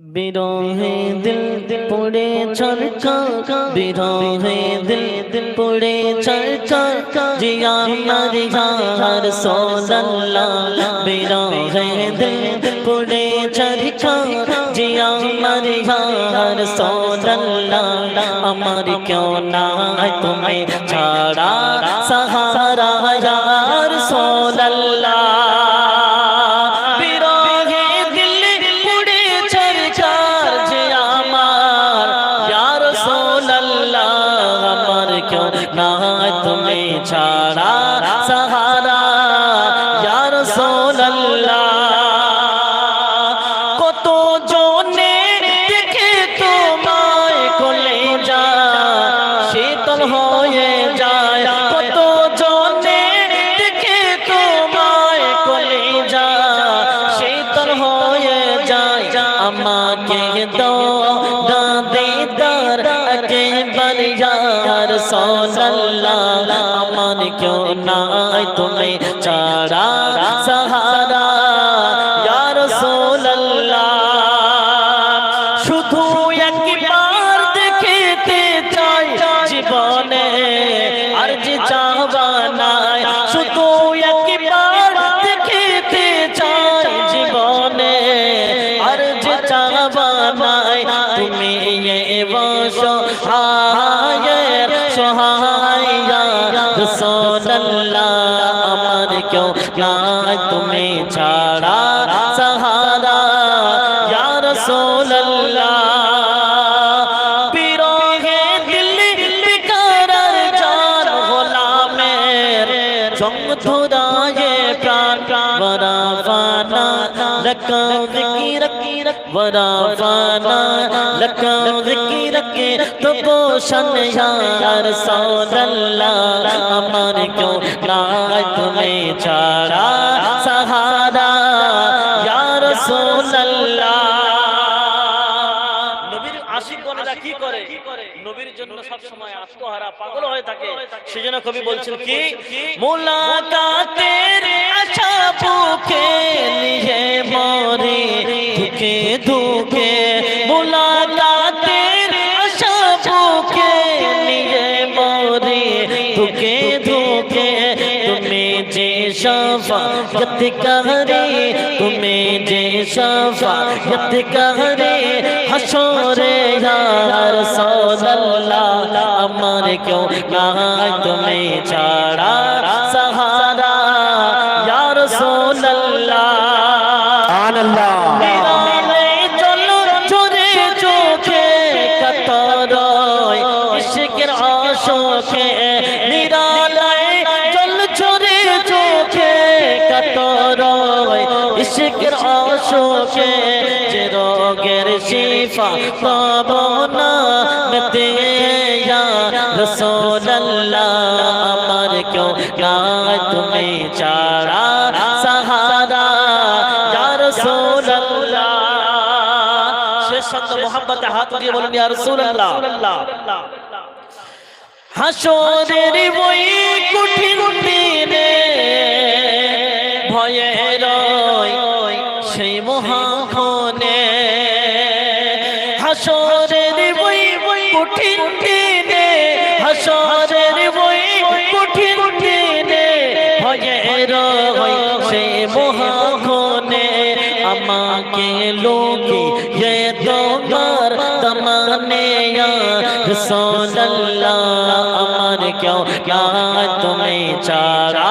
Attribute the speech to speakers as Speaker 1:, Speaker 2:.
Speaker 1: বিরহে দিল পড়ে চরকা বিরহে দিল পড়ে চরকা জিয়া মারিয়া রাসূলুল্লাহ বিরহে দিল পড়ে চরকা জিয়া মারিয়া রাসূলুল্লাহ আমার কেউ না তুমি ছাড়া। সাহারা ইয়া রাসূলুল্লাহ একেবার ইয়ার সোনাল্লাহ আমার কেউ নাই তুমি ছাড়া। আমার কেউ নাই তুমি ছাড়া সাহারা ইয়া রাসূলুল্লাহ বিরহে দিল বিকরার জান मेरे জঙ্গ ধুরায়ে কে তো নবীর আশিকগণেরা কি করে? নবীর জন্য সব সময় আত্মহারা পাগল হয়ে থাকে। সেজন্য কবি বলছেন কি? মুলাকাতের আশা বুকে নিয়ে মরে ধুকে ধুকে মুলাকাতের আশা বুকে নিয়ে মরে ধুকে ধুকে তুমি যে শফায়ত করে তুমি যে শফায়ত করে হাসরে ইয়া রাসূলুল্লাহ আমার কেউ নাই তুমি ছাড়া আশোকে যে রোগের শিফা পাবো না, মতে রাসূলুল্লাহ, আমার কেউ নাই তুমি ছাড়া সাহারা। রাসূলুল্লাহ। শেষ শব্দ মোহাম্মতে হাত দিয়ে বলেন রাসূলুল্লাহ। হাসরের ওই কঠিন দিনে ভয়ে রয় সেই মহাখনে হাসরের বই কঠিন দিনে হাসরের বই কঠিন দিনে ভয়ের হই সেই মহাখনে আমাকে লোকে এ তোমার তমানে সোনাল্লাহ আমার কেউ না তুমি চারা